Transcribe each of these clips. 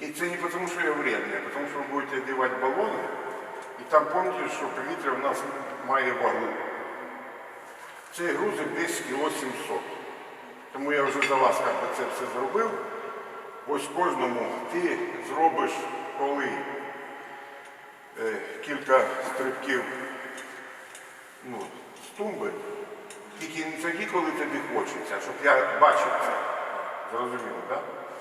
І це не тому, що я вредний, а тому, що ви будете одягати балони, і там пам'ятаєте, що повітря в нас має вагу. Цей грузик десь кіло 700. Тому я вже за вас як би, це все зробив. Ось кожному ти зробиш, коли е, кілька стрибків ну, з тумби, тільки не тоді, коли тобі хочеться, щоб я бачив це. Зрозуміло, так? Е,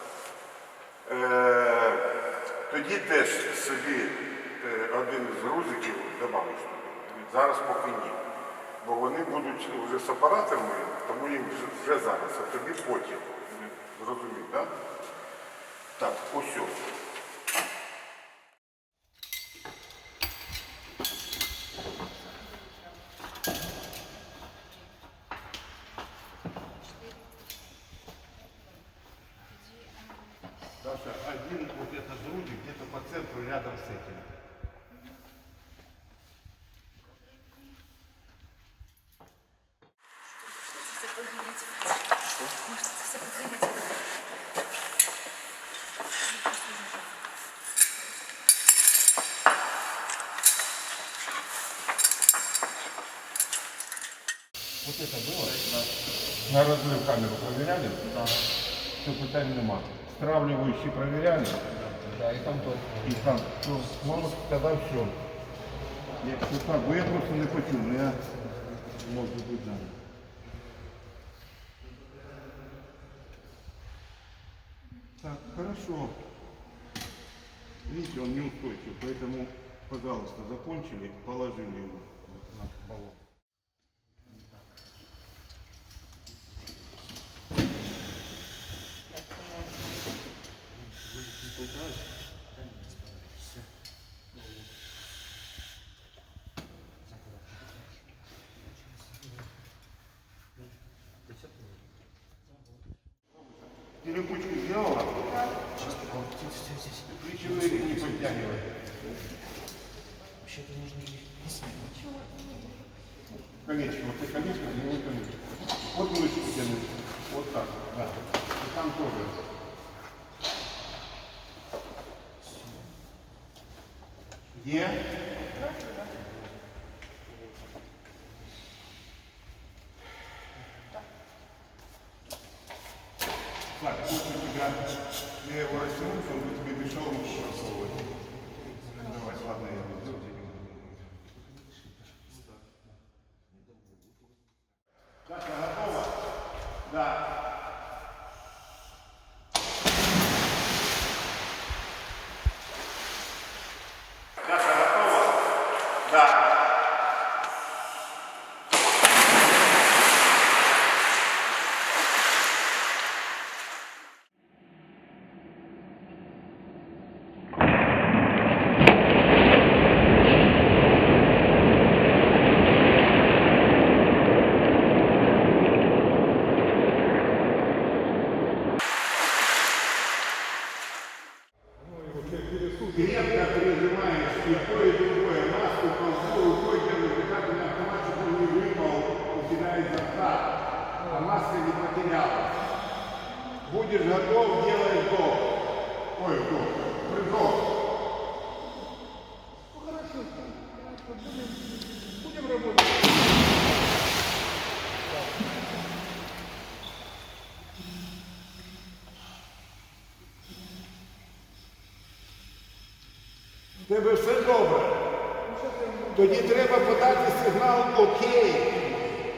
тоді теж собі е, один з грузиків додав. Зараз поки ні. Бо вони будуть вже з апаратами, тому їм вже- зараз, а тобі потім. Зрозумів, так? Так, Даша, один вот этот грузик где-то по центру рядом с этим. Вот это было? На разрыв камеру проверяли? Да. Все, питань нема. Стравливающий проверяли? Да, і там тоже. І там, ну, мама сказав, що якщо так, бо я просто не почув, ну я можу бути зараз. Так, хорошо. Видите, он неустойчив, поэтому, пожалуйста, закончили, положили его на баллон. Ты липучку сделала? Плечевые не подтягивай. Вообще-то нужно не снимать. Колечко, вот ты колечко, не колечко. Вот мышку тяни. Вот так, да. И там тоже. Где? Так, вот у тебя, я его растянул, чтобы он тебе мешал лучше рассовывать. Давай, ладно, я его сделаю. Даша, готова? Да. Будешь готов, делай вдох. Ой, вдох. Прыжок. Ну, хорошо. Будем работать. Тебе все добре. Тоді треба подати сигнал окей.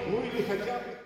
Ну і хоча б.